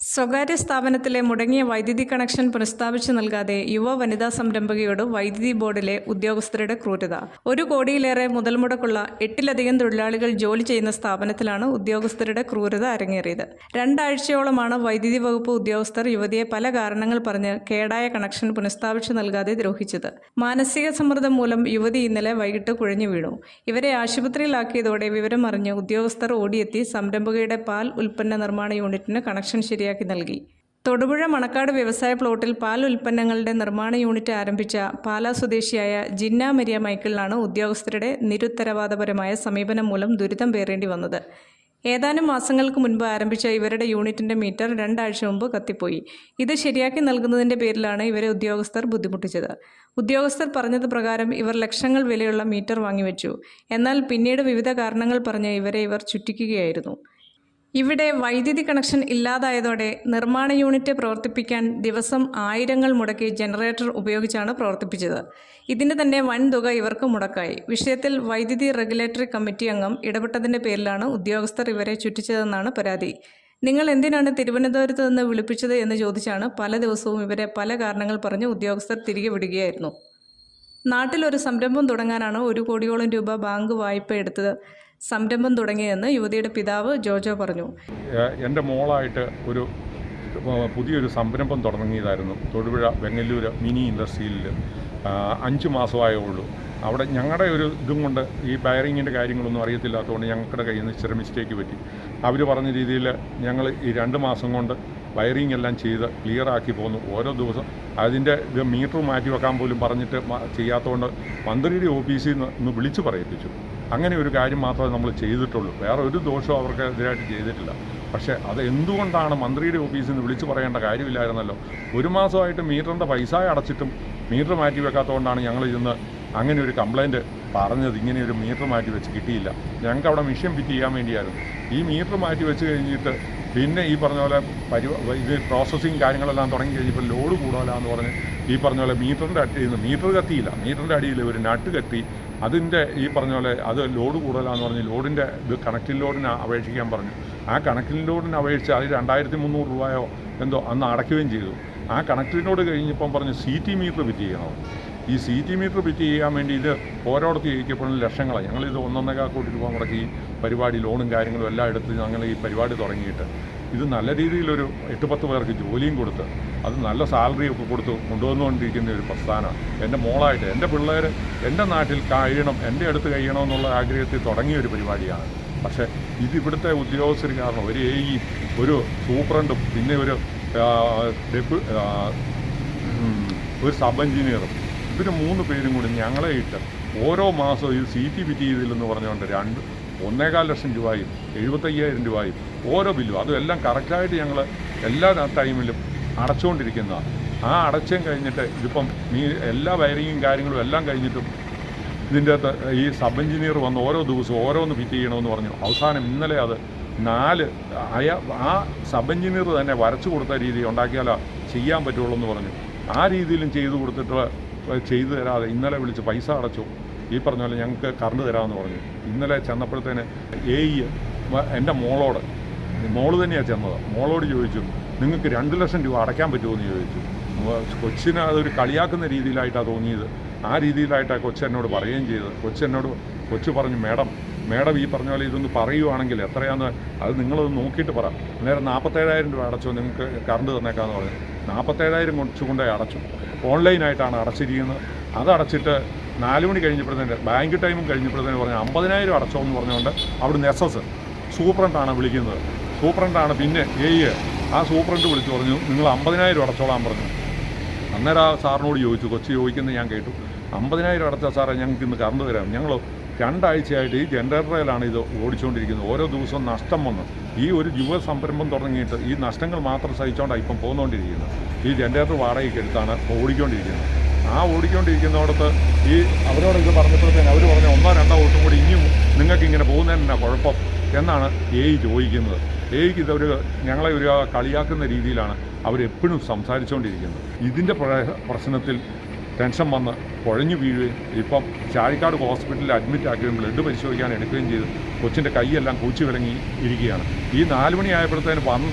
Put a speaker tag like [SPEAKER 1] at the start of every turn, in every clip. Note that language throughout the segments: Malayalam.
[SPEAKER 1] സ്വകാര്യ സ്ഥാപനത്തിലെ മുടങ്ങിയ വൈദ്യുതി കണക്ഷൻ പുനഃസ്ഥാപിച്ചു നൽകാതെ യുവ വനിതാ സംരംഭകയോട് വൈദ്യുതി ബോർഡിലെ ഉദ്യോഗസ്ഥരുടെ ക്രൂരത. ഒരു കോടിയിലേറെ മുതൽ മുടക്കുള്ള എട്ടിലധികം തൊഴിലാളികൾ ജോലി ചെയ്യുന്ന സ്ഥാപനത്തിലാണ് ഉദ്യോഗസ്ഥരുടെ ക്രൂരത അരങ്ങേറിയത്. രണ്ടാഴ്ചയോളമാണ് വൈദ്യുതി വകുപ്പ് ഉദ്യോഗസ്ഥർ യുവതിയെ പല കാരണങ്ങൾ പറഞ്ഞ് കേടായ കണക്ഷൻ പുനഃസ്ഥാപിച്ചു നൽകാതെ ദ്രോഹിച്ചത്. മാനസിക സമ്മർദ്ദം മൂലം യുവതി ഇന്നലെ വൈകിട്ട് കുഴഞ്ഞു വീണു. ഇവരെ ആശുപത്രിയിലാക്കിയതോടെ വിവരം അറിഞ്ഞ് ഉദ്യോഗസ്ഥർ ഓടിയെത്തി സംരംഭകയുടെ പാൽ ഉൽപ്പന്ന നിർമ്മാണ യൂണിറ്റിന് കണക്ഷൻ ശരിയാക്കി നൽകി. തൊടുപുഴ മണക്കാട് വ്യവസായ പ്ലോട്ടിൽ പാൽ ഉൽപ്പന്നങ്ങളുടെ നിർമ്മാണ യൂണിറ്റ് ആരംഭിച്ച പാലാ സ്വദേശിയായ ജിന്ന മരിയ മൈക്കിളിനാണ് ഉദ്യോഗസ്ഥരുടെ നിരുത്തരവാദപരമായ സമീപനം മൂലം ദുരിതം പേറേണ്ടി വന്നത്. ഏതാനും മാസങ്ങൾക്ക് മുൻപ് ആരംഭിച്ച ഇവരുടെ യൂണിറ്റിന്റെ മീറ്റർ രണ്ടാഴ്ച മുമ്പ് കത്തിപ്പോയി. ഇത് ശരിയാക്കി നൽകുന്നതിന്റെ പേരിലാണ് ഇവരെ ഉദ്യോഗസ്ഥർ ബുദ്ധിമുട്ടിച്ചത്. ഉദ്യോഗസ്ഥർ പറഞ്ഞത് പ്രകാരം ഇവർ ലക്ഷങ്ങൾ വിലയുള്ള മീറ്റർ വാങ്ങിവെച്ചു. എന്നാൽ പിന്നീട് വിവിധ കാരണങ്ങൾ പറഞ്ഞ് ഇവരെ ഇവർ ചുറ്റിക്കുകയായിരുന്നു. ഇവിടെ വൈദ്യുതി കണക്ഷൻ ഇല്ലാതായതോടെ നിർമ്മാണ യൂണിറ്റ് പ്രവർത്തിപ്പിക്കാൻ ദിവസം ആയിരങ്ങൾ മുടക്കി ജനറേറ്റർ ഉപയോഗിച്ചാണ് പ്രവർത്തിപ്പിച്ചത്. ഇതിന് തന്നെ വൻ തുക ഇവർക്ക് മുടക്കായി. വിഷയത്തിൽ വൈദ്യുതി റെഗുലേറ്ററി കമ്മിറ്റി അംഗം ഇടപെട്ടതിന്റെ പേരിലാണ് ഉദ്യോഗസ്ഥർ ഇവരെ ചുറ്റിച്ചതെന്നാണ് പരാതി. നിങ്ങൾ എന്തിനാണ് തിരുവനന്തപുരത്ത് നിന്ന് വിളിപ്പിച്ചത് എന്ന് ചോദിച്ചാണ് പല ദിവസവും ഇവരെ പല കാരണങ്ങൾ പറഞ്ഞ് ഉദ്യോഗസ്ഥർ തിരികെ വിടുകയായിരുന്നു. നാട്ടിലൊരു സംരംഭം തുടങ്ങാനാണ് ഒരു കോടിയോളം രൂപ ബാങ്ക് വായ്പ എടുത്തത്. സംരംഭം തുടങ്ങിയതെന്ന് യുവതിയുടെ പിതാവ് ജോജോ പറഞ്ഞു.
[SPEAKER 2] എന്റെ മോളായിട്ട് ഒരു പുതിയൊരു സംരംഭം തുടങ്ങിയതായിരുന്നു. തൊടുപുഴ വെങ്ങല്ലൂർ മിനി ഇൻഡസ്ട്രിയിൽ അഞ്ച് മാസമായേ ഉള്ളൂ. അവിടെ ഞങ്ങളുടെ ഒരു ഇതും കൊണ്ട് ഈ ബയറിങ്ങിന്റെ കാര്യങ്ങളൊന്നും അറിയത്തില്ലാത്തതുകൊണ്ട് ഞങ്ങളുടെ കയ്യിൽ നിന്ന് ഇച്ചിരി മിസ്റ്റേക്ക് പറ്റി. അവർ പറഞ്ഞ രീതിയിൽ ഞങ്ങൾ ഈ രണ്ട് മാസം കൊണ്ട് വയറിങ് എല്ലാം ചെയ്ത് ക്ലിയർ ആക്കി പോന്നു ഓരോ ദിവസം അതിന്റെ ഇത് മീറ്റർ മാറ്റി വെക്കാൻ പോലും പറഞ്ഞിട്ട് ചെയ്യാത്തതുകൊണ്ട് മന്ത്രിയുടെ ഓഫീസിൽ നിന്ന് ഒന്ന് വിളിച്ചു പറയിപ്പിച്ചു. അങ്ങനെ ഒരു കാര്യം മാത്രമേ നമ്മൾ ചെയ്തിട്ടുള്ളൂ. വേറെ ഒരു ദോഷവും അവർക്ക് എതിരായിട്ട് ചെയ്തിട്ടില്ല. പക്ഷേ അത് എന്തുകൊണ്ടാണ് മന്ത്രിയുടെ ഓഫീസിൽ നിന്ന് വിളിച്ചു പറയേണ്ട കാര്യമില്ലായിരുന്നല്ലോ? ഒരു മാസമായിട്ട് മീറ്ററിന്റെ പൈസ അടച്ചിട്ടും മീറ്റർ മാറ്റി വെക്കാത്തതുകൊണ്ടാണ് ഞങ്ങൾ ഇന്ന് അങ്ങനെ ഒരു കംപ്ലൈന്റ് പറഞ്ഞത്. ഇങ്ങനെ ഒരു മീറ്റർ മാറ്റി വെച്ച് കിട്ടിയില്ല. ഞങ്ങൾക്ക് അവിടെ മിഷൻ ഫിറ്റ് ചെയ്യാൻ വേണ്ടിയായിരുന്നു. ഈ മീറ്റർ മാറ്റി വെച്ച് കഴിഞ്ഞിട്ട് പിന്നെ ഈ പറഞ്ഞ പോലെ പരി ഇത് പ്രോസസ്സിങ് കാര്യങ്ങളെല്ലാം തുടങ്ങി കഴിഞ്ഞപ്പോൾ ലോഡ് കൂടുതലാന്ന് പറഞ്ഞ് ഈ പറഞ്ഞ പോലെ മീറ്ററിന്റെ നിന്ന് മീറ്റർ കത്തിയില്ല. മീറ്ററിന്റെ അടിയിൽ ഒരു നട്ട് കത്തി. അതിന്റെ ഈ പറഞ്ഞ പോലെ അത് ലോഡ് കൂടുതലാന്ന് പറഞ്ഞ് ലോഡിന്റെ ഇത് കണക്റ്റിംഗ് ലോഡിന് അപേക്ഷിക്കാൻ പറഞ്ഞു. ആ കണക്റ്റിംഗ് ലോഡിന് അപേക്ഷിച്ച് അത് രണ്ടായിരത്തി മുന്നൂറ് രൂപയോ എന്തോ അന്ന് അടയ്ക്കുകയും ചെയ്തു. ആ കണക്റ്റിനോട് കഴിഞ്ഞപ്പം പറഞ്ഞ് സി ടി മീറ്റർ ഫിറ്റ് ചെയ്യണം? ഈ സി ടി മീറ്റർ ഫിറ്റ് ചെയ്യാൻ വേണ്ടി ഇത് ഓരോടത്ത് ചോദിക്കപ്പോഴും ലക്ഷങ്ങളാണ്. ഞങ്ങളിത് ഒന്നൊന്നേക്കാൾ കോടി രൂപ മുടക്കി പരിപാടി ലോണും കാര്യങ്ങളും എല്ലാം എടുത്ത് ഞങ്ങൾ ഈ പരിപാടി തുടങ്ങിയിട്ട്. ഇത് നല്ല രീതിയിലൊരു എട്ട് പത്ത് പേർക്ക് ജോലിയും കൊടുത്ത് അത് നല്ല സാലറി ഒക്കെ കൊടുത്ത് കൊണ്ടുവന്നുകൊണ്ടിരിക്കുന്ന ഒരു പ്രസ്ഥാനമാണ്. എന്റെ മോളായിട്ട് എന്റെ പിള്ളേർ എന്റെ നാട്ടിൽ കഴിയണം എന്റെ അടുത്ത് കഴിയണമെന്നുള്ള ആഗ്രഹത്തിൽ തുടങ്ങിയ ഒരു പരിപാടിയാണ്. പക്ഷേ ഇത് ഇവിടുത്തെ ഉദ്യോഗസ്ഥർ കാരണം ഒരു എ ഒരു സൂപ്രണ്ടും പിന്നെ ഒരു ഡെപ്യൂ ഒരു സബ് എഞ്ചിനീയറും ഇവർ മൂന്ന് പേരും കൂടി ഞങ്ങളെ ഇട്ട് ഓരോ മാസവും ഇത് സി ടി പിറ്റി ചെയ്തില്ലെന്ന് പറഞ്ഞുകൊണ്ട് രണ്ട് ഒന്നേകാൽ ലക്ഷം രൂപയും എഴുപത്തയ്യായിരം രൂപയും ഓരോ ബില്ലും അതും എല്ലാം കറക്റ്റായിട്ട് ഞങ്ങൾ എല്ലാ ടൈമിലും അടച്ചുകൊണ്ടിരിക്കുന്നതാണ്. ആ അടച്ചും കഴിഞ്ഞിട്ട് ഇതിപ്പം ഈ എല്ലാ വയറിങ്ങും കാര്യങ്ങളും എല്ലാം കഴിഞ്ഞിട്ടും ഇതിന്റെ അകത്ത് ഈ സബ് എഞ്ചിനീയർ വന്ന് ഓരോ ദിവസവും ഓരോന്ന് ഫിറ്റ് ചെയ്യണമെന്ന് പറഞ്ഞു. അവസാനം ഇന്നലെ അത് നാല് അയ ആ സബ് എഞ്ചിനീയർ തന്നെ വരച്ചു കൊടുത്ത രീതി ഉണ്ടാക്കിയാലോ ചെയ്യാൻ പറ്റുള്ളൂ എന്ന് പറഞ്ഞു. ആ രീതിയിലും ചെയ്തു കൊടുത്തിട്ട് ചെയ്തു തരാതെ ഇന്നലെ വിളിച്ച് പൈസ അടച്ചു. ഈ പറഞ്ഞ പോലെ ഞങ്ങൾക്ക് കറണ്ട് തരാമെന്ന് പറഞ്ഞു. ഇന്നലെ ചെന്നപ്പോഴത്തേന് എ ഇ എന്റെ മോളോട് മോൾ തന്നെയാണ് ചെന്നത്. മോളോട് ചോദിച്ചു നിങ്ങൾക്ക് രണ്ട് ലക്ഷം രൂപ അടയ്ക്കാൻ പറ്റുമോ എന്ന് ചോദിച്ചു കൊച്ചിനെ അതൊരു കളിയാക്കുന്ന രീതിയിലായിട്ടാണ് തോന്നിയത്. ആ രീതിയിലായിട്ടാണ് കൊച്ചെന്നോട് പറയുകയും ചെയ്തത്. കൊച്ചെന്നോട് കൊച്ചു പറഞ്ഞു മേഡം മേഡം ഈ പറഞ്ഞ പോലെ ഇതൊന്ന് പറയുവാണെങ്കിൽ എത്രയാന്ന് അത് നിങ്ങളത് നോക്കിയിട്ട് പറ. നേരെ നാൽപ്പത്തേഴായിരം രൂപ അടച്ചു നിങ്ങൾക്ക് കറണ്ട് തന്നേക്കാന്ന് പറഞ്ഞു. നാൽപ്പത്തേഴായിരം കൊച്ചു കൊണ്ടേ അടച്ചു. ഓൺലൈനായിട്ടാണ് അടച്ചിരിക്കുന്നത്. അത് അടച്ചിട്ട് നാല് മണി കഴിഞ്ഞപ്പോഴത്തേന് ബാങ്ക് ടൈമും കഴിഞ്ഞപ്പോഴത്തേന് പറഞ്ഞു അമ്പതിനായിരം അടച്ചോ എന്ന് പറഞ്ഞുകൊണ്ട് അവിടുന്ന് എസ് എസ് സൂപ്രണ്ടാണ് വിളിക്കുന്നത്. സൂപ്രണ്ടാണ് പിന്നെ ഏയ് ആ സൂപ്രണ്ട് വിളിച്ചു പറഞ്ഞു നിങ്ങൾ അമ്പതിനായിരം അടച്ചോളാൻ പറഞ്ഞു. അന്നേരം ആ സാറിനോട് ചോദിച്ചു കൊച്ചു ചോദിക്കുന്നത് ഞാൻ കേട്ടു. അമ്പതിനായിരം അടച്ചാൽ സാറേ ഞങ്ങൾക്ക് ഇന്ന് കറണ്ട് തരാം. ഞങ്ങൾ രണ്ടാഴ്ചയായിട്ട് ഈ ജനറേറ്ററിലാണ് ഇത് ഓടിച്ചുകൊണ്ടിരിക്കുന്നത്. ഓരോ ദിവസവും നഷ്ടം വന്ന്. ഈ ഒരു യുവ സംരംഭം തുടങ്ങിയിട്ട് ഈ നഷ്ടങ്ങൾ മാത്രം സഹിച്ചുകൊണ്ടാണ് ഇപ്പം പോന്നുകൊണ്ടിരിക്കുന്നത് ഈ ജനറേറ്റർ വാടകയ്ക്ക് എടുത്താണ് ഓടിക്കൊണ്ടിരിക്കുന്നത്. ആ ഓടിക്കൊണ്ടിരിക്കുന്നിടത്ത് ഈ അവരോട് ഇത് പറഞ്ഞപ്പോഴത്തേന് അവർ പറഞ്ഞ ഒന്നോ രണ്ടോ വോട്ടും കൂടി ഇനിയും നിങ്ങൾക്ക് ഇങ്ങനെ പോകുന്നതിന് കുഴപ്പം എന്നാണ് എ ചോദിക്കുന്നത്. എയ്ക്ക് ഇതൊരു ഞങ്ങളെ ഒരു കളിയാക്കുന്ന രീതിയിലാണ് അവരെപ്പോഴും സംസാരിച്ചുകൊണ്ടിരിക്കുന്നത് ഇതിന്റെ പ്ര- പ്രശ്നത്തിൽ ടെൻഷൻ വന്ന് കുഴഞ്ഞു വീഴുകയും ഇപ്പം ചാഴിക്കാട് ഹോസ്പിറ്റലിൽ അഡ്മിറ്റ് ആക്കുകയും ബ്ലഡ് പരിശോധിക്കാൻ എടുക്കുകയും ചെയ്ത് കൊച്ചിന്റെ കൈയെല്ലാം കൂച്ചി വിലങ്ങി ഇരിക്കുകയാണ്. ഈ നാല് മണിയായപ്പോഴത്തേന് വന്ന്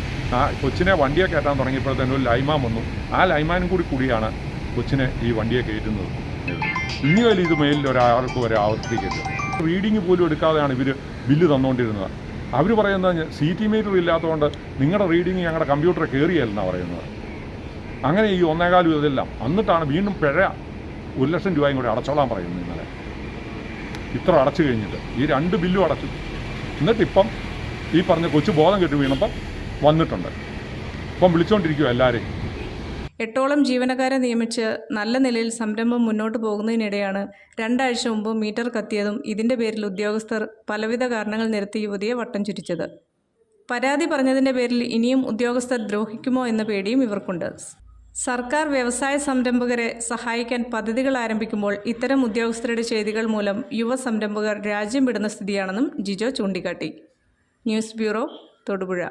[SPEAKER 2] കൊച്ചിനെ വണ്ടിയെ കയറ്റാൻ തുടങ്ങിയപ്പോഴത്തേനും ഒരു ലൈമാൻ വന്നു. ആ ലൈമാനും കൂടി കൂടിയാണ് കൊച്ചിനെ ഈ വണ്ടിയെ കയറ്റുന്നത്. ഇനിയും ഇത് മേലിൽ ഒരാൾക്ക് വരെ ആവർത്തിക്കരുത്. റീഡിങ് പോലും എടുക്കാതെയാണ് ഇവർ ബില്ല് തന്നുകൊണ്ടിരുന്നത് അവർ പറയുന്നത് സി ടി മീറ്റർ ഇല്ലാത്തതുകൊണ്ട് നിങ്ങളുടെ റീഡിങ് ഞങ്ങളുടെ കമ്പ്യൂട്ടറിൽ കയറിയല്ലെന്നാണ് പറയുന്നത്. അങ്ങനെ ഈ ഒന്നേകാലും ഇതെല്ലാം. എന്നിട്ടാണ് വീണ്ടും പിഴ ഒരു ലക്ഷം രൂപയും കൂടി അടച്ചോളാൻ പറയുന്നത് ഇന്നലെ. ഇത്ര അടച്ചു കഴിഞ്ഞിട്ട് ഈ രണ്ട് ബില്ലും അടച്ചു. എന്നിട്ടിപ്പം ഈ പറഞ്ഞ കൊച്ചു ബോധം കെട്ടി വീണപ്പം വന്നിട്ടുണ്ട്. ഇപ്പം വിളിച്ചുകൊണ്ടിരിക്കുക എല്ലാവരെയും
[SPEAKER 1] എട്ടോളം ജീവനക്കാരെ നിയമിച്ച് നല്ല നിലയിൽ സംരംഭം മുന്നോട്ട് പോകുന്നതിനിടെയാണ് രണ്ടാഴ്ച മുമ്പ് മീറ്റർ കത്തിയതും ഇതിന്റെ പേരിൽ ഉദ്യോഗസ്ഥർ പലവിധ കാരണങ്ങൾ നിരത്തി യുവതിയെ വട്ടം ചുരിച്ചത് പരാതി പറഞ്ഞതിന്റെ പേരിൽ ഇനിയും ഉദ്യോഗസ്ഥർ ദ്രോഹിക്കുമോ എന്ന പേടിയും ഇവർക്കുണ്ട്. സർക്കാർ വ്യവസായ സംരംഭകരെ സഹായിക്കാൻ പദ്ധതികൾ ആരംഭിക്കുമ്പോൾ ഇത്തരം ഉദ്യോഗസ്ഥരുടെ ചെയ്തികൾ മൂലം യുവ സംരംഭകർ രാജ്യം വിടുന്ന സ്ഥിതിയാണെന്നും ജിജോ ചൂണ്ടിക്കാട്ടി. News bureau Thodupuzha.